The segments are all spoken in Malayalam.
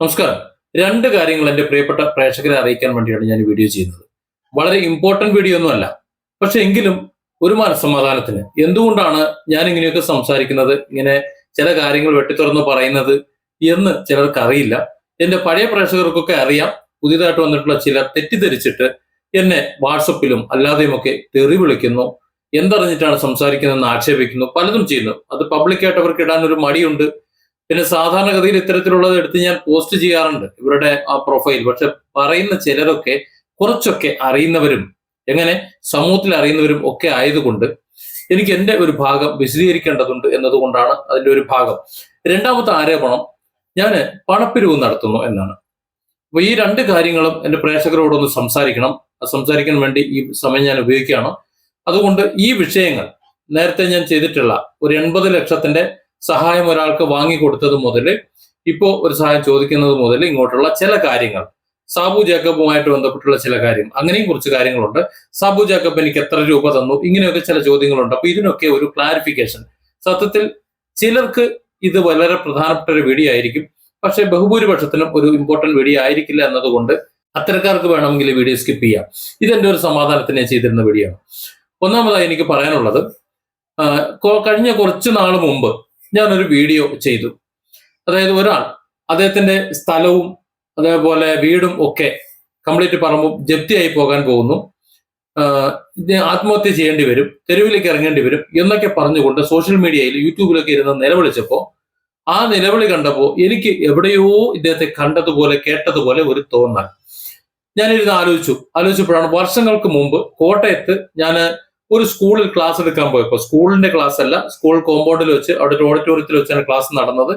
നമസ്കാരം. രണ്ട് കാര്യങ്ങൾ എന്റെ പ്രിയപ്പെട്ട പ്രേക്ഷകരെ അറിയിക്കാൻ വേണ്ടിയാണ് ഞാൻ വീഡിയോ ചെയ്യുന്നത്. വളരെ ഇമ്പോർട്ടന്റ് വീഡിയോ ഒന്നുമല്ല പക്ഷെ എങ്കിലും ഒരു മനസ്സമാധാനത്തിന് എന്തുകൊണ്ടാണ് ഞാൻ ഇങ്ങനെയൊക്കെ സംസാരിക്കുന്നത് ഇങ്ങനെ ചില കാര്യങ്ങൾ വെട്ടിത്തുറന്ന് പറയുന്നത് എന്ന് ചിലർക്ക് അറിയില്ല. എന്റെ പഴയ പ്രേക്ഷകർക്കൊക്കെ അറിയാം. പുതിയതായിട്ട് വന്നിട്ടുള്ള ചിലർ തെറ്റിദ്ധരിച്ചിട്ട് എന്നെ വാട്സപ്പിലും അല്ലാതെയുമൊക്കെ തെറി വിളിക്കുന്നു എന്തറിഞ്ഞിട്ടാണ് സംസാരിക്കുന്നതെന്ന് ആക്ഷേപിക്കുന്നു പലതും ചെയ്യുന്നു. അത് പബ്ലിക്കായിട്ട് അവർക്ക് ഇടാൻ ഒരു മടിയുണ്ട്. പിന്നെ സാധാരണഗതിയിൽ ഇത്തരത്തിലുള്ളത് എടുത്ത് ഞാൻ പോസ്റ്റ് ചെയ്യാറുണ്ട് ഇവരുടെ ആ പ്രൊഫൈൽ പക്ഷെ പറയുന്ന ചിലരൊക്കെ കുറച്ചൊക്കെ അറിയുന്നവരും എങ്ങനെ സമൂഹത്തിൽ അറിയുന്നവരും ഒക്കെ ആയതുകൊണ്ട് എനിക്ക് എന്റെ ഒരു ഭാഗം വിശദീകരിക്കേണ്ടതുണ്ട് എന്നതുകൊണ്ടാണ് അതിന്റെ ഒരു ഭാഗം. രണ്ടാമത്തെ ആരോപണം ഞാൻ പണപ്പിരിവ് നടത്തുന്നു എന്നാണ്. അപ്പൊ ഈ രണ്ട് കാര്യങ്ങളും എന്റെ പ്രേക്ഷകരോടൊന്ന് സംസാരിക്കണം. സംസാരിക്കാൻ വേണ്ടി ഈ സമയം ഞാൻ ഉപയോഗിക്കുകയാണ്. അതുകൊണ്ട് ഈ വിഷയങ്ങൾ നേരത്തെ ഞാൻ ചെയ്തിട്ടുള്ള ഒരു എൺപത് ലക്ഷത്തിന്റെ സഹായം ഒരാൾക്ക് വാങ്ങിക്കൊടുത്തത് മുതൽ ഇപ്പോൾ ഒരു സഹായം ചോദിക്കുന്നത് മുതൽ ഇങ്ങോട്ടുള്ള ചില കാര്യങ്ങൾ. സാബു ജേക്കബുമായിട്ട് ബന്ധപ്പെട്ടുള്ള ചില കാര്യം അങ്ങനെയും കുറച്ച് കാര്യങ്ങളുണ്ട്. സാബു ജേക്കബ് എനിക്ക് എത്ര രൂപ തന്നു? ഇങ്ങനെയൊക്കെ ചില ചോദ്യങ്ങളുണ്ട്. അപ്പൊ ഇതിനൊക്കെ ഒരു ക്ലാരിഫിക്കേഷൻ സത്യത്തിൽ ചിലർക്ക് ഇത് വളരെ പ്രധാനപ്പെട്ട ഒരു വീഡിയോ ആയിരിക്കും പക്ഷെ ബഹുഭൂരിപക്ഷത്തിനും ഒരു ഇമ്പോർട്ടന്റ് വീഡിയോ ആയിരിക്കില്ല എന്നതുകൊണ്ട് അത്തരക്കാർക്ക് വേണമെങ്കിൽ വീഡിയോ സ്കിപ്പ് ചെയ്യാം. ഇതെന്റെ ഒരു സമാധാനത്തിന് ചെയ്തിരുന്ന വീഡിയോ ആണ്. ഒന്നാമതായി എനിക്ക് പറയാനുള്ളത് കഴിഞ്ഞ കുറച്ച് നാൾ മുമ്പ് ഞാനൊരു വീഡിയോ ചെയ്തു. അതായത് ഒരാൾ അദ്ദേഹത്തിന്റെ സ്ഥലവും അതേപോലെ വീടും ഒക്കെ കംപ്ലീറ്റ് പറമ്പും ജപ്തിയായി പോകാൻ പോകുന്നു. ആത്മഹത്യ ചെയ്യേണ്ടി വരും തെരുവിലേക്ക് ഇറങ്ങേണ്ടി വരും എന്നൊക്കെ പറഞ്ഞുകൊണ്ട് സോഷ്യൽ മീഡിയയിൽ യൂട്യൂബിലൊക്കെ ഇരുന്ന് നിലവിളിച്ചപ്പോൾ ആ നിലവിളി കണ്ടപ്പോൾ എനിക്ക് എവിടെയോ ഇദ്ദേഹത്തെ കണ്ടതുപോലെ കേട്ടതുപോലെ ഒരു തോന്നൽ. ഞാനിരുന്ന് ആലോചിച്ചു. ആലോചിച്ചപ്പോഴാണ് വർഷങ്ങൾക്ക് മുമ്പ് കോട്ടയത്ത് ഞാൻ ഒരു സ്കൂളിൽ ക്ലാസ് എടുക്കാൻ പോയപ്പോൾ സ്കൂളിന്റെ ക്ലാസ് അല്ല സ്കൂൾ കോമ്പൗണ്ടിൽ വെച്ച് അവിടെ ഒരു ഓഡിറ്റോറിയത്തിൽ വെച്ചാണ് ക്ലാസ് നടന്നത്.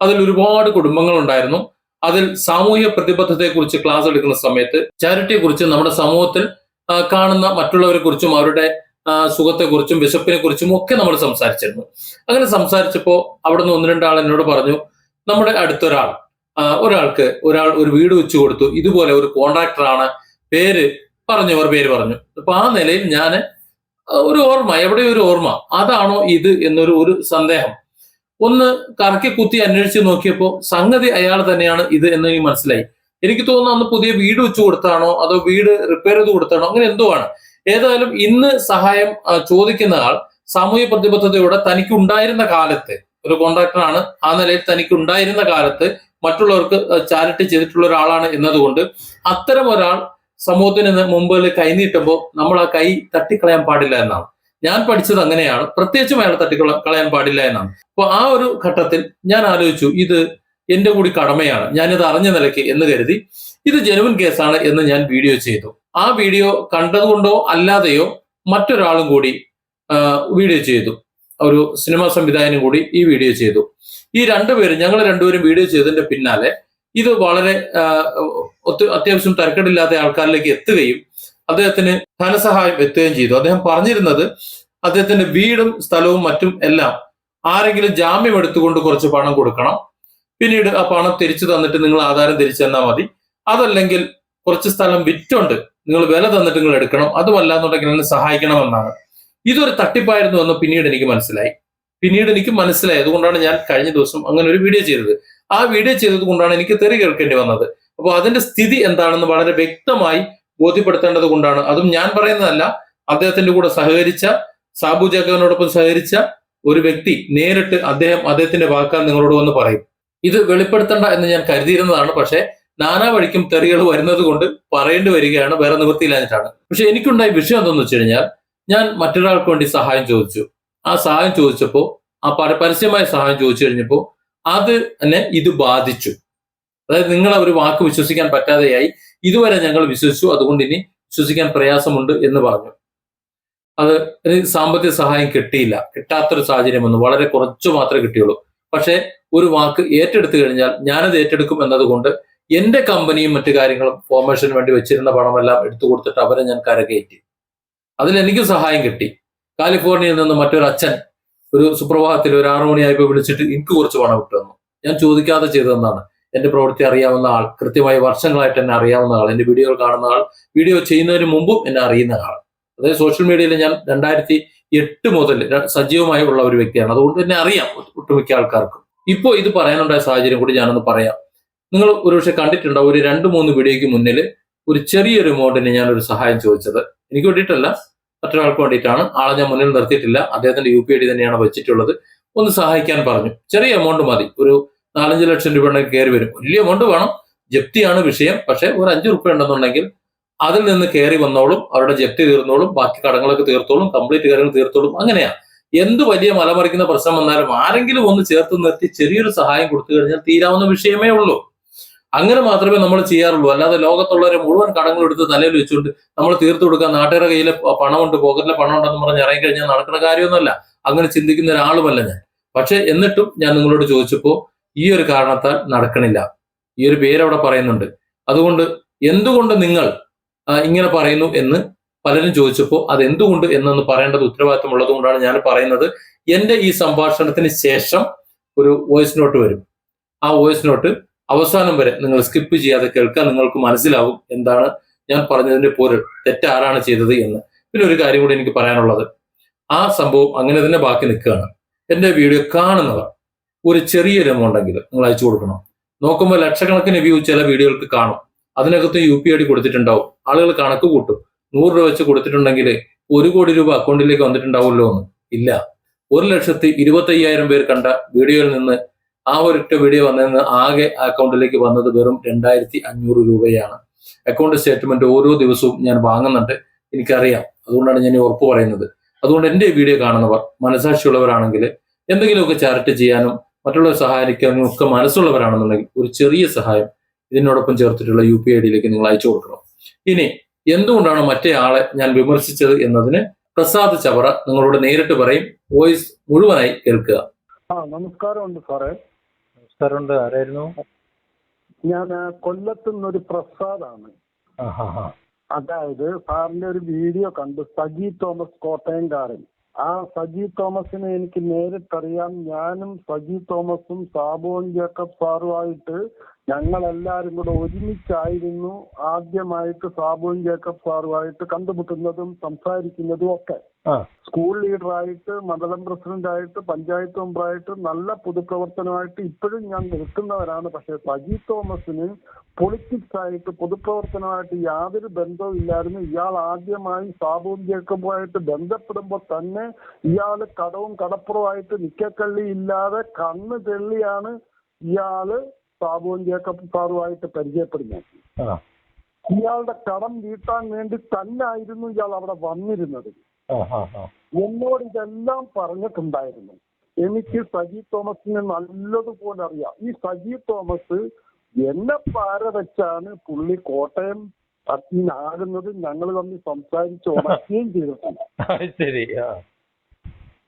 അതിൽ ഒരുപാട് കുടുംബങ്ങൾ ഉണ്ടായിരുന്നു. അതിൽ സാമൂഹ്യ പ്രതിബദ്ധതയെ കുറിച്ച് ക്ലാസ് എടുക്കുന്ന സമയത്ത് ചാരിറ്റിയെക്കുറിച്ച് നമ്മുടെ സമൂഹത്തിൽ കാണുന്ന മറ്റുള്ളവരെ കുറിച്ചും അവരുടെ സുഖത്തെക്കുറിച്ചും വിശപ്പിനെ കുറിച്ചും ഒക്കെ നമ്മൾ സംസാരിച്ചിരുന്നു. അങ്ങനെ സംസാരിച്ചപ്പോൾ അവിടെ നിന്ന് ഒന്ന് രണ്ടാൾ എന്നോട് പറഞ്ഞു നമ്മുടെ അടുത്തൊരാൾ ഒരാൾക്ക് ഒരാൾ ഒരു വീട് വെച്ചു കൊടുത്തു. ഇതുപോലെ ഒരു കോൺട്രാക്ടറാണ് പേര് പറഞ്ഞു അവർ പേര് പറഞ്ഞു. അപ്പൊ ആ നിലയിൽ ഞാൻ ഒരു ഓർമ്മ എവിടെ ഒരു ഓർമ്മ. അതാണോ ഇത് എന്നൊരു ഒരു സന്ദേഹം. ഒന്ന് കറക്കി കുത്തി അന്വേഷിച്ച് നോക്കിയപ്പോൾ സംഗതി അയാൾ തന്നെയാണ് ഇത് എന്ന് എനിക്ക് മനസ്സിലായി. എനിക്ക് തോന്നുന്നു അന്ന് പുതിയ വീട് വെച്ചു കൊടുത്താണോ അതോ വീട് റിപ്പയർ ചെയ്ത് കൊടുത്താണോ അങ്ങനെ എന്തോ ആണ്. ഏതായാലും ഇന്ന് സഹായം ചോദിക്കുന്ന ആൾ സാമൂഹ്യ പ്രതിബദ്ധതയോടെ തനിക്ക് ഉണ്ടായിരുന്ന കാലത്ത് ഒരു കോൺട്രാക്ടറാണ് ആ നിലയിൽ തനിക്ക് ഉണ്ടായിരുന്ന കാലത്ത് മറ്റുള്ളവർക്ക് ചാരിറ്റി ചെയ്തിട്ടുള്ള ഒരാളാണ് എന്നതുകൊണ്ട് അത്തരം ഒരാൾ സമൂഹത്തിന് മുമ്പിൽ കൈ നീട്ടുമ്പോൾ നമ്മൾ ആ കൈ തട്ടിക്കളയാൻ പാടില്ല എന്നാണ്. ഞാൻ പഠിച്ചത് അങ്ങനെയാണ്. പ്രത്യേകിച്ചും അയാൾ തട്ടിക്കള കളയാൻ പാടില്ല എന്നാണ്. അപ്പോൾ ആ ഒരു ഘട്ടത്തിൽ ഞാൻ ആലോചിച്ചു ഇത് എന്റെ കൂടി കടമയാണ്. ഞാനിത് അറിഞ്ഞ നിലയ്ക്ക് എന്ന് കരുതി ഇത് ജനുവൻ കേസാണ് എന്ന് ഞാൻ വീഡിയോ ചെയ്തു. ആ വീഡിയോ കണ്ടതുകൊണ്ടോ അല്ലാതെയോ മറ്റൊരാളും കൂടി വീഡിയോ ചെയ്തു. ഒരു സിനിമാ സംവിധായകനും കൂടി ഈ വീഡിയോ ചെയ്തു. ഈ രണ്ടുപേരും ഞങ്ങൾ രണ്ടുപേരും വീഡിയോ ചെയ്തതിന്റെ പിന്നാലെ ഇത് വളരെ അത്യാവശ്യം തരക്കേടില്ലാത്ത ആൾക്കാരിലേക്ക് എത്തുകയും അദ്ദേഹത്തിന് ധനസഹായം എത്തുകയും ചെയ്തു. അദ്ദേഹം പറഞ്ഞിരുന്നത് അദ്ദേഹത്തിന്റെ വീടും സ്ഥലവും മറ്റും എല്ലാം ആരെങ്കിലും ജാമ്യം എടുത്തുകൊണ്ട് കുറച്ച് പണം കൊടുക്കണം. പിന്നീട് ആ പണം തിരിച്ചു തന്നിട്ട് നിങ്ങൾ ആധാരം തിരിച്ചു തന്നാൽ മതി. അതല്ലെങ്കിൽ കുറച്ച് സ്ഥലം വിറ്റുണ്ട് നിങ്ങൾ വില തന്നിട്ട് നിങ്ങൾ എടുക്കണം. അതുമല്ല എന്നുണ്ടെങ്കിൽ എന്നെ സഹായിക്കണമെന്നാണ്. ഇതൊരു തട്ടിപ്പായിരുന്നു എന്ന് പിന്നീട് എനിക്ക് മനസ്സിലായി. പിന്നീട് എനിക്ക് മനസ്സിലായി. അതുകൊണ്ടാണ് ഞാൻ കഴിഞ്ഞ ദിവസം അങ്ങനെ ഒരു വീഡിയോ ചെയ്തത്. ആ വീഡിയോ ചെയ്തത് കൊണ്ടാണ് എനിക്ക് തെറി കേൾക്കേണ്ടി വന്നത്. അപ്പോൾ അതിന്റെ സ്ഥിതി എന്താണെന്ന് വളരെ വ്യക്തമായി ബോധ്യപ്പെടുത്തേണ്ടത് കൊണ്ടാണ്. അതും ഞാൻ പറയുന്നതല്ല അദ്ദേഹത്തിന്റെ കൂടെ സഹകരിച്ച സാബു ജാക്കബിനോടൊപ്പം സഹകരിച്ച ഒരു വ്യക്തി നേരിട്ട് അദ്ദേഹം അദ്ദേഹത്തിന്റെ വാക്കാൻ നിങ്ങളോട് വന്ന് പറയും. ഇത് വെളിപ്പെടുത്തണ്ട എന്ന് ഞാൻ കരുതിയിരുന്നതാണ്. പക്ഷേ നാനാ വഴിക്കും തെറികൾ വരുന്നത് കൊണ്ട് പറയേണ്ടി വരികയാണ് വേറെ നിവൃത്തിയില്ലാഞ്ഞിട്ടാണ്. പക്ഷെ എനിക്കുണ്ടായ വിഷയം എന്തെന്ന് വെച്ച് കഴിഞ്ഞാൽ ഞാൻ മറ്റൊരാൾക്ക് വേണ്ടി സഹായം ചോദിച്ചു. ആ സഹായം ചോദിച്ചപ്പോൾ ആ പര- പരസ്യമായ സഹായം ചോദിച്ചു കഴിഞ്ഞപ്പോൾ അത് തന്നെ ഇത് ബാധിച്ചു. അതായത് നിങ്ങൾ ഒരു വാക്ക് വിശ്വസിക്കാൻ പറ്റാതെയായി. ഇതുവരെ ഞങ്ങൾ വിശ്വസിച്ചു. അതുകൊണ്ട് ഇനി വിശ്വസിക്കാൻ പ്രയാസമുണ്ട് എന്ന് പറഞ്ഞു. അത് സാമ്പത്തിക സഹായം കിട്ടിയില്ല. കിട്ടാത്തൊരു സാഹചര്യം വളരെ കുറച്ചു മാത്രമേ കിട്ടിയുള്ളൂ. പക്ഷേ ഒരു വാക്ക് ഏറ്റെടുത്തു കഴിഞ്ഞാൽ ഞാനത് ഏറ്റെടുക്കും എന്നതുകൊണ്ട് എന്റെ കമ്പനിയും മറ്റു കാര്യങ്ങളും ഫോർമേഷന് വേണ്ടി വെച്ചിരുന്ന പണമെല്ലാം എടുത്തു കൊടുത്തിട്ട് അവരെ ഞാൻ കരകയറ്റി. അതിൽ എനിക്ക് സഹായം കിട്ടി. കാലിഫോർണിയയിൽ നിന്ന് മറ്റൊരു അച്ഛൻ ഒരു സുപ്രഭാതത്തിൽ ഒരു ആറു മണിയായപ്പോൾ വിളിച്ചിട്ട് എനിക്ക് കുറച്ച് പണം ഇട്ടു ഞാൻ ചോദിക്കാതെ ചെയ്തതെന്നാണ് എന്റെ പ്രവൃത്തി അറിയാവുന്ന ആൾ കൃത്യമായി വർഷങ്ങളായിട്ട് എന്നെ അറിയാവുന്ന ആൾ എന്റെ വീഡിയോകൾ കാണുന്ന ആൾ വീഡിയോ ചെയ്യുന്നതിന് മുമ്പും എന്നെ അറിയുന്ന ആൾ. അതായത് സോഷ്യൽ മീഡിയയിൽ ഞാൻ രണ്ടായിരത്തി എട്ട് മുതൽ സജീവമായി ഉള്ള ഒരു വ്യക്തിയാണ്. അതുകൊണ്ട് തന്നെ അറിയാം ഒട്ടുമിക്ക ആൾക്കാർക്കും. ഇപ്പോൾ ഇത് പറയാനുണ്ടായ സാഹചര്യം കൂടി ഞാനൊന്ന് പറയാം. നിങ്ങൾ ഒരുപക്ഷെ കണ്ടിട്ടുണ്ടാവും ഒരു രണ്ട് മൂന്ന് വീഡിയോയ്ക്ക് മുന്നിൽ ഒരു ചെറിയൊരു എമൗണ്ടിന് ഞാനൊരു സഹായം ചോദിച്ചത്. എനിക്ക് വേണ്ടിയിട്ടല്ല മറ്റൊരാൾക്ക് വേണ്ടിയിട്ടാണ്. ആളെ ഞാൻ മുന്നിൽ നിർത്തിയിട്ടില്ല. അദ്ദേഹത്തിന്റെ യു പി ഐ ഡി തന്നെയാണ് വെച്ചിട്ടുള്ളത്. ഒന്ന് സഹായിക്കാൻ പറഞ്ഞു. ചെറിയ എമൗണ്ട് മതി. ഒരു നാലഞ്ച് ലക്ഷം രൂപ ഉണ്ടെങ്കിൽ കയറി വരും. വലിയ എമൗണ്ട് വേണം. ജപ്തിയാണ് വിഷയം. പക്ഷെ ഒരു അഞ്ച് റുപ്യ ഉണ്ടെന്നുണ്ടെങ്കിൽ അതിൽ നിന്ന് കയറി വന്നോളും അവരുടെ ജപ്തി തീർന്നോളും ബാക്കി കടങ്ങളൊക്കെ തീർത്തോളും കംപ്ലീറ്റ് കാര്യങ്ങൾ തീർത്തോളും. അങ്ങനെയാ. എന്ത് വലിയ മലമറിക്കുന്ന പ്രശ്നം വന്നാലും ആരെങ്കിലും ഒന്ന് ചേർത്ത് നിർത്തി ചെറിയൊരു സഹായം കൊടുത്തു കഴിഞ്ഞാൽ തീരാവുന്ന വിഷയമേ ഉള്ളൂ. അങ്ങനെ മാത്രമേ നമ്മൾ ചെയ്യാറുള്ളൂ. അല്ലാതെ ലോകത്തുള്ളവരെ മുഴുവൻ കടങ്ങൾ എടുത്ത് തലയിൽ വെച്ചുകൊണ്ട് നമ്മൾ തീർത്തു കൊടുക്കാൻ നാട്ടുകാരുടെ കയ്യിൽ പണമുണ്ട് പോക്കറ്റിലെ പണം ഉണ്ടെന്ന് പറഞ്ഞ് ഇറങ്ങിക്കഴിഞ്ഞാൽ നടക്കുന്ന കാര്യമൊന്നുമല്ല. അങ്ങനെ ചിന്തിക്കുന്ന ഒരാളുമല്ല ഞാൻ. പക്ഷെ എന്നിട്ടും ഞാൻ നിങ്ങളോട് ചോദിച്ചപ്പോൾ ഈ ഒരു കാരണത്താൽ നടക്കണില്ല. ഈ ഒരു പേര് പറയുന്നുണ്ട്. അതുകൊണ്ട് എന്തുകൊണ്ട് നിങ്ങൾ ഇങ്ങനെ പറയുന്നു എന്ന് പലരും ചോദിച്ചപ്പോൾ അത് എന്തുകൊണ്ട് എന്നൊന്ന് പറയേണ്ടത് ഉത്തരവാദിത്തം ഉള്ളതുകൊണ്ടാണ് ഞാൻ പറയുന്നത്. എന്റെ ഈ സംഭാഷണത്തിന് ശേഷം ഒരു വോയിസ് നോട്ട് വരും. ആ വോയിസ് നോട്ട് അവസാനം വരെ നിങ്ങൾ സ്കിപ്പ് ചെയ്യാതെ കേൾക്കാൻ നിങ്ങൾക്ക് മനസ്സിലാവും എന്താണ് ഞാൻ പറഞ്ഞതിന്റെ പോരൽ തെറ്റാരാണ് ചെയ്തത് എന്ന്. പിന്നെ ഒരു കാര്യം കൂടി എനിക്ക് പറയാനുള്ളത്. ആ സംഭവം അങ്ങനെ തന്നെ ബാക്കി നിൽക്കുകയാണ്. എന്റെ വീഡിയോ കാണുന്നവർ ഒരു ചെറിയ രമുണ്ടെങ്കിൽ നിങ്ങൾ അയച്ചു കൊടുക്കണം. നോക്കുമ്പോൾ ലക്ഷക്കണക്കിന് വ്യൂ ചില വീഡിയോകൾക്ക് കാണും. അതിനകത്ത് യു പി ഐ ഡി കൊടുത്തിട്ടുണ്ടാവും. ആളുകൾ കണക്ക് കൂട്ടും. നൂറ് രൂപ വെച്ച് കൊടുത്തിട്ടുണ്ടെങ്കിൽ ഒരു കോടി രൂപ അക്കൗണ്ടിലേക്ക് വന്നിട്ടുണ്ടാവുമല്ലോ എന്ന്. ഇല്ല. ഒരു ലക്ഷത്തി ഇരുപത്തയ്യായിരം പേർ കണ്ട വീഡിയോയിൽ നിന്ന് ആ ഒരൊറ്റ വീഡിയോ വന്നതിന് ആകെ അക്കൗണ്ടിലേക്ക് വന്നത് വെറും രണ്ടായിരത്തി അഞ്ഞൂറ് രൂപയാണ്. അക്കൗണ്ട് സ്റ്റേറ്റ്മെന്റ് ഓരോ ദിവസവും ഞാൻ വാങ്ങുന്നുണ്ട്. എനിക്കറിയാം. അതുകൊണ്ടാണ് ഞാൻ ഉറപ്പ് പറയുന്നത്. അതുകൊണ്ട് എന്റെ വീഡിയോ കാണുന്നവർ മനസാക്ഷിയുള്ളവരാണെങ്കിൽ എന്തെങ്കിലുമൊക്കെ ചാരിറ്റി ചെയ്യാനും മറ്റുള്ളവരെ സഹായിക്കാനും ഒക്കെ മനസ്സുള്ളവരാണെന്നുണ്ടെങ്കിൽ ഒരു ചെറിയ സഹായം ഇതിനോടൊപ്പം ചേർത്തിട്ടുള്ള യു പി ഐ ഡിയിലേക്ക് നിങ്ങൾ അയച്ചു കൊടുക്കണം. ഇനി എന്തുകൊണ്ടാണ് മറ്റേ ആളെ ഞാൻ വിമർശിച്ചത് എന്നതിന് പ്രസാദ് ചവറ നിങ്ങളോട് നേരിട്ട് പറയും. വോയിസ് മുഴുവനായി കേൾക്കുക. ആ നമസ്കാരമുണ്ട് സാറേ. നമസ്കാരമുണ്ട് ആരായിരുന്നു? ഞാൻ കൊല്ലത്ത് നിന്നൊരു പ്രസാദാണ്. അതായത് സാറിന്റെ ഒരു വീഡിയോ കണ്ടു. സജി തോമസ് കോട്ടയംകാരൻ. ആ സജി തോമസിനെ എനിക്ക് നേരിട്ടറിയാം ഞാനും സജി തോമസും സാബോൻ ജേക്കബ് സാറുമായിട്ട് ഞങ്ങൾ എല്ലാരും കൂടെ ഒരുമിച്ചായിരുന്നു ആദ്യമായിട്ട് സാബോൻ ജേക്കബ് സാറുമായിട്ട് കണ്ടുമുട്ടുന്നതും സംസാരിക്കുന്നതും ഒക്കെ. സ്കൂൾ ലീഡറായിട്ട് മണ്ഡലം പ്രസിഡന്റായിട്ട് പഞ്ചായത്ത് മെമ്പറായിട്ട് നല്ല പൊതുപ്രവർത്തനമായിട്ട് ഇപ്പോഴും ഞാൻ നിൽക്കുന്നവരാണ്. പക്ഷെ സജി തോമസിന് പൊളിറ്റിക്സ് ആയിട്ട് പൊതുപ്രവർത്തനമായിട്ട് യാതൊരു ബന്ധവും ഇല്ലായിരുന്നു. ഇയാൾ ആദ്യമായി സാബു ജേക്കബുമായിട്ട് ബന്ധപ്പെടുമ്പോൾ തന്നെ ഇയാൾ കടവും കടപ്പുറമായിട്ട് നിക്കക്കള്ളി ഇല്ലാതെ കണ്ണ് തെള്ളിയാണ് ഇയാൾ സാബുവും ജേക്കബ് സാറുമായിട്ട് പരിചയപ്പെടുന്നത്. ഇയാളുടെ കടം വീട്ടാൻ വേണ്ടി തന്നെ ആയിരുന്നു ഇയാൾ അവിടെ വന്നിരുന്നത്. എന്നോട് ഇതെല്ലാം പറഞ്ഞിട്ടുണ്ടായിരുന്നു. എനിക്ക് സജി തോമസിനെ നല്ലതുപോലെ അറിയാം. ഈ സജി തോമസ് എന്നെ പാര വെച്ചാണ് പുള്ളി കോട്ടയം അഗ്നാകുന്നത് ഞങ്ങൾ തമ്മിൽ സംസാരിച്ച് ഉണക്കുകയും ചെയ്തിട്ടുണ്ട്.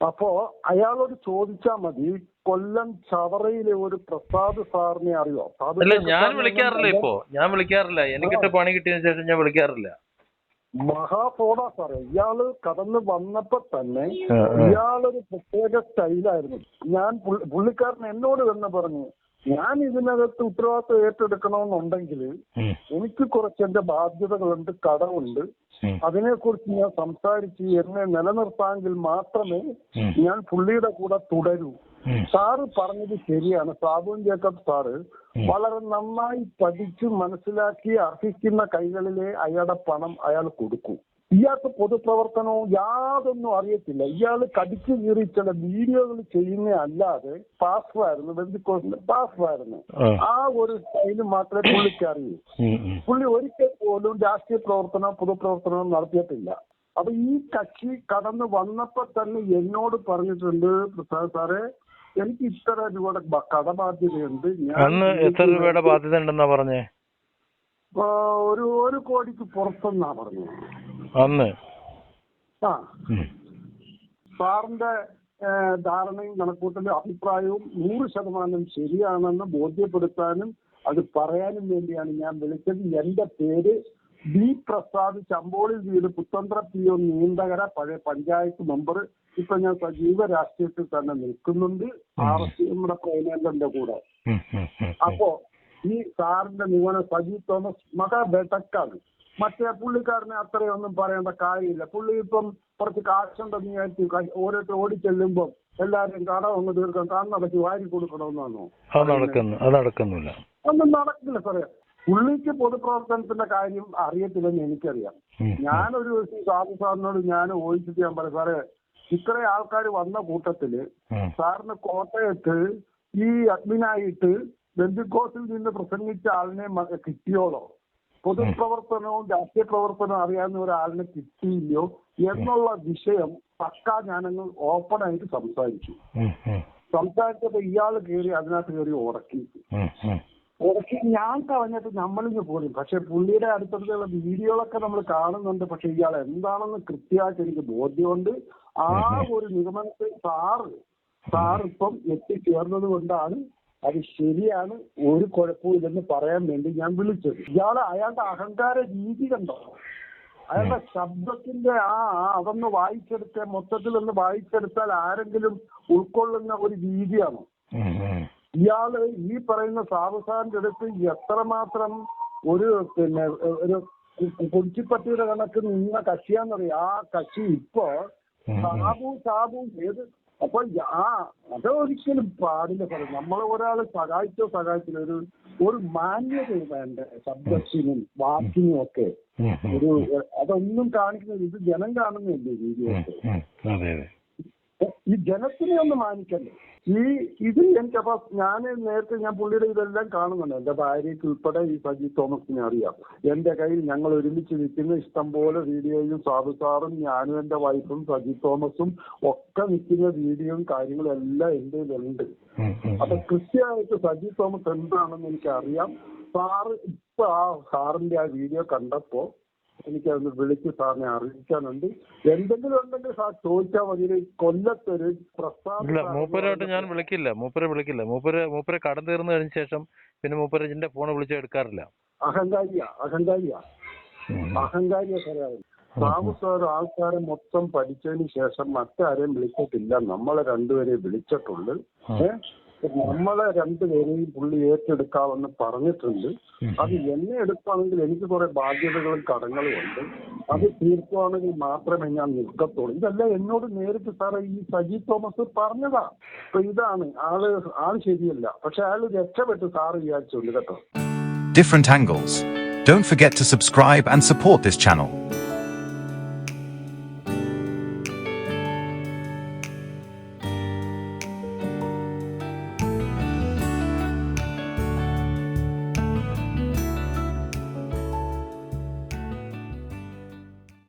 അപ്പോ അയാളോട് ചോദിച്ചാ മതി കൊല്ലം ചവറയിലെ ഒരു പ്രസാദ് സാറിനെ അറിയോ? ഞാൻ വിളിക്കാറില്ല ഇപ്പോ. ഞാൻ വിളിക്കാറില്ല. എനിക്കിട്ട് പണി കിട്ടിയതിനു ശേഷം ഞാൻ വിളിക്കാറില്ല. മഹാഫോടാ സാറേ. ഇയാൾ കടന്ന് വന്നപ്പോ തന്നെ. ഇയാളൊരു പ്രത്യേക സ്റ്റൈലായിരുന്നു. ഞാൻ പുള്ളി- പുള്ളിക്കാരൻ എന്നോട് തന്നെ പറഞ്ഞു ഞാൻ ഇതിനകത്ത് ഉത്തരവാദിത്വം ഏറ്റെടുക്കണമെന്നുണ്ടെങ്കിൽ എനിക്ക് കുറച്ച് എന്റെ ബാധ്യതകളുണ്ട് കടമുണ്ട് അതിനെ അതിനെക്കുറിച്ച് ഞാൻ സംസാരിച്ച് എന്നെ നിലനിർത്താമെങ്കിൽ മാത്രമേ ഞാൻ പുള്ളിയുടെ കൂടെ തുടരൂ. സാറ് പറഞ്ഞത് ശരിയാണ്. സാബുൻ ജേക്കബ് സാറ് വളരെ നന്നായി പഠിച്ച് മനസ്സിലാക്കി അർഹിക്കുന്ന കൈകളിലെ അയാളുടെ പണം അയാൾ കൊടുക്കൂ. ഇയാൾക്ക് പൊതുപ്രവർത്തനവും യാതൊന്നും അറിയത്തില്ല. ഇയാൾ കടിച്ചു കീറി ചില വീഡിയോകൾ ചെയ്യുന്ന അല്ലാതെ പാസ്വായിരുന്നു ബന്ധുക്കോസിന്റെ പാസ്വായിരുന്നു. ആ, ഒരു സ്റ്റൈൽ മാത്രമേ പുള്ളിക്ക് അറിയൂ. പുള്ളി ഒരിക്കൽ പോലും രാഷ്ട്രീയ പ്രവർത്തനം പൊതുപ്രവർത്തനവും നടത്തിയിട്ടില്ല. അപ്പൊ ഈ കക്ഷി കടന്നു വന്നപ്പോ തന്നെ എന്നോട് പറഞ്ഞിട്ടുണ്ട് പ്രസാദ് സാറേ എനിക്ക് ഇത്ര രൂപയുടെ കടബാധ്യതയുണ്ട് അന്ന് എത്ര രൂപയുടെ ബാധ്യത ഉണ്ടെന്നാ പറഞ്ഞേ? ഒരു ഒരു കോടിക്ക് പുറത്തെന്നാ പറഞ്ഞു. അന്ന്? ആ. സാറിന്റെ ധാരണയും കണക്കൂട്ടലും അഭിപ്രായവും നൂറ് ശതമാനം ശരിയാണെന്ന് ബോധ്യപ്പെടുത്താനും അത് പറയാനും വേണ്ടിയാണ് ഞാൻ വിളിച്ചത്. എന്റെ പേര് ബി പ്രസാദ് ചമ്പോളിൽ വീട് പുത്തന്ത്ര പി ഒ നീണ്ടകര പഴയ പഞ്ചായത്ത് മെമ്പർ ഇപ്പൊ ഞാൻ സജീവ രാഷ്ട്രീയത്തിൽ തന്നെ നിൽക്കുന്നുണ്ട്. ആർ എസ് നമ്മുടെ പ്രേമേന്ദ്രന്റെ കൂടെ. അപ്പോ ഈ സാറിന്റെ നിഗമനം സജി തോമസ് മഹാ ബെട്ടക്കാണ് മറ്റേ പുള്ളിക്കാരനെ അത്രയൊന്നും പറയേണ്ട കാര്യമില്ല. പുള്ളി ഇപ്പം കുറച്ച് കാശുണ്ടെന്ന് വിചാരിച്ചു ഓരോരുത്തർ ഓടി ചെല്ലുമ്പോൾ എല്ലാവരും കടം ഒന്ന് തീർക്കാൻ കണ്ണടച്ച് വാരി കൊടുക്കണമെന്നാണോ? അത് നടക്കുന്നു. അത് നടക്കുന്നില്ല. ഒന്നും നടക്കില്ല സാറേ. പുള്ളിക്ക് പൊതുപ്രവർത്തനത്തിന്റെ കാര്യം അറിയത്തില്ലെന്ന് എനിക്കറിയാം. ഞാനൊരു ദിവസം സാബു സാറിനോട് ഞാൻ ഓയിച്ചിട്ട് ഞാൻ പറയാം സാറേ ഇത്ര ആൾക്കാർ വന്ന കൂട്ടത്തിൽ സാറിന് കോട്ടയത്ത് ഈ അഡ്മിനായിട്ട് ബന്ധുക്കോസിൽ നിന്ന് പ്രസംഗിച്ച ആളിനെ കിട്ടിയോളോ? പൊതുപ്രവർത്തനവും രാഷ്ട്രീയ പ്രവർത്തനവും അറിയാവുന്ന ഒരാളിനെ കിട്ടിയില്ലയോ എന്നുള്ള വിഷയം പക്കാ ഞാനങ്ങ് ഓപ്പണായിട്ട് സംസാരിച്ചു. സംസാരിച്ചപ്പോ ഇയാൾ കയറി അതിനകത്ത് കയറി ഉറക്കി. ഉറക്കി ഞാൻ കളഞ്ഞിട്ട് നമ്മളിങ്ങ് പോലും പക്ഷെ പുള്ളിയുടെ അടുത്തടുത്തുള്ള വീഡിയോകളൊക്കെ നമ്മൾ കാണുന്നുണ്ട്. പക്ഷെ ഇയാൾ എന്താണെന്ന് കൃത്യമായിട്ട് എനിക്ക് ബോധ്യമുണ്ട്. ആ ഒരു നിഗമനത്തിൽ സാറ് സാർ ഇപ്പം എത്തിച്ചേർന്നത് കൊണ്ടാണ് അത് ശരിയാണ്. ഒരു കുഴപ്പമില്ലെന്ന് പറയാൻ വേണ്ടി ഞാൻ വിളിച്ചത്. ഇയാൾ അയാളുടെ അഹങ്കാര രീതി കണ്ടോ? അയാളുടെ ശബ്ദത്തിന്റെ ആ അതൊന്ന് വായിച്ചെടുത്ത. മൊത്തത്തിൽ ഒന്ന് വായിച്ചെടുത്താൽ ആരെങ്കിലും ഉൾക്കൊള്ളുന്ന ഒരു രീതിയാണ്? ഇയാൾ ഈ പറയുന്ന സാബുസാറിന്റെ അടുത്ത് എത്രമാത്രം ഒരു പിന്നെ ഒരു കുടിച്ചിപ്പട്ടിയുടെ കണക്ക് നിന്ന കക്ഷിയാന്നറിയാം? ആ കക്ഷി ഇപ്പോ സാബു സാബു ഏത്? അപ്പൊ ആ അതൊരിക്കലും പാടില്ല പറയും നമ്മളെ ഒരാളെ സഹായിച്ചോ സഹായിച്ചില്ല. ഒരു ഒരു മാന്യത വേണ്ട. ശബ്ദത്തിനും വാക്കിനും ഒക്കെ. ഒരു അതൊന്നും കാണിക്കുന്നില്ല ഇത് ജനം കാണുന്നില്ലേ വീഡിയോ ഈ ജനത്തിനെ ഒന്ന് മാനിക്കണ്ടേ? ഈ ഇത് എനിക്ക് അപ്പൊ ഞാൻ നേരത്തെ ഞാൻ പുള്ളിയുടെ ഇതെല്ലാം കാണുന്നുണ്ട്. എന്റെ ഭാര്യയ്ക്ക് ഉൾപ്പെടെ ഈ സജി തോമസിനെ അറിയാം. എന്റെ കയ്യിൽ ഞങ്ങൾ ഒരുമിച്ച് നിൽക്കുന്ന ഇഷ്ടം പോലെ വീഡിയോയും സാബു സാറും ഞാനും എന്റെ വൈഫും സജി തോമസും ഒക്കെ നിൽക്കുന്ന വീഡിയോയും കാര്യങ്ങളും എല്ലാം എന്റെ കയ്യിലുണ്ട്. അപ്പൊ കൃത്യമായിട്ട് സജി തോമസ് എന്താണെന്ന് എനിക്ക് അറിയാം സാറ് ഇപ്പൊ ആ സാറിന്റെ ആ വീഡിയോ കണ്ടപ്പോ എനിക്കതൊന്ന് വിളിച്ച് സാറിനെ അറിയിക്കാനുണ്ട്. എന്തെങ്കിലും ഉണ്ടെങ്കിൽ സാർ ചോദിച്ചാൽ മതി. കൊല്ലത്തൊരു ഇല്ല മൂപ്പരോട്ട് ഞാൻ വിളിക്കില്ല. മൂപ്പരെ വിളിക്കില്ല. മൂപ്പര് മൂപ്പരെ കടം തീർന്നു കഴിഞ്ഞ ശേഷം പിന്നെ മൂപ്പര് ഇതിന്റെ ഫോൺ വിളിച്ച് എടുക്കാറില്ല. അഹങ്കാരിയാ അഹങ്കാരിയാ. അഹങ്കാരിയാ സാറേ താമസം ആൾക്കാരെ മൊത്തം പഠിച്ചതിന് ശേഷം മറ്റാരെയും വിളിച്ചിട്ടില്ല. നമ്മളെ രണ്ടുപേരെ വിളിച്ചിട്ടുണ്ട്. ഏഹ് നമ്മളെ രണ്ടുപേരെയും പുള്ളി ഏറ്റെടുക്കാമെന്ന് പറഞ്ഞിട്ടുണ്ട്. അത് എന്നെ എടുക്കുകയാണെങ്കിൽ എനിക്ക് കുറെ ബാധ്യതകളും കടങ്ങളും ഉണ്ട്. അത് തീർക്കുകയാണെങ്കിൽ മാത്രമേ ഞാൻ നിൽക്കത്തുള്ളൂ. ഇതല്ല എന്നോട് നേരിട്ട് സാറേ ഈ സജി തോമസ് പറഞ്ഞതാ. അപ്പൊ ഇതാണ്. ആൾ ആൾ ശരിയല്ല. പക്ഷെ അയാൾ രക്ഷപ്പെട്ടു സാറ് വിചാരിച്ചുണ്ട് കേട്ടോ. Different angles. Don't forget to subscribe and support this channel.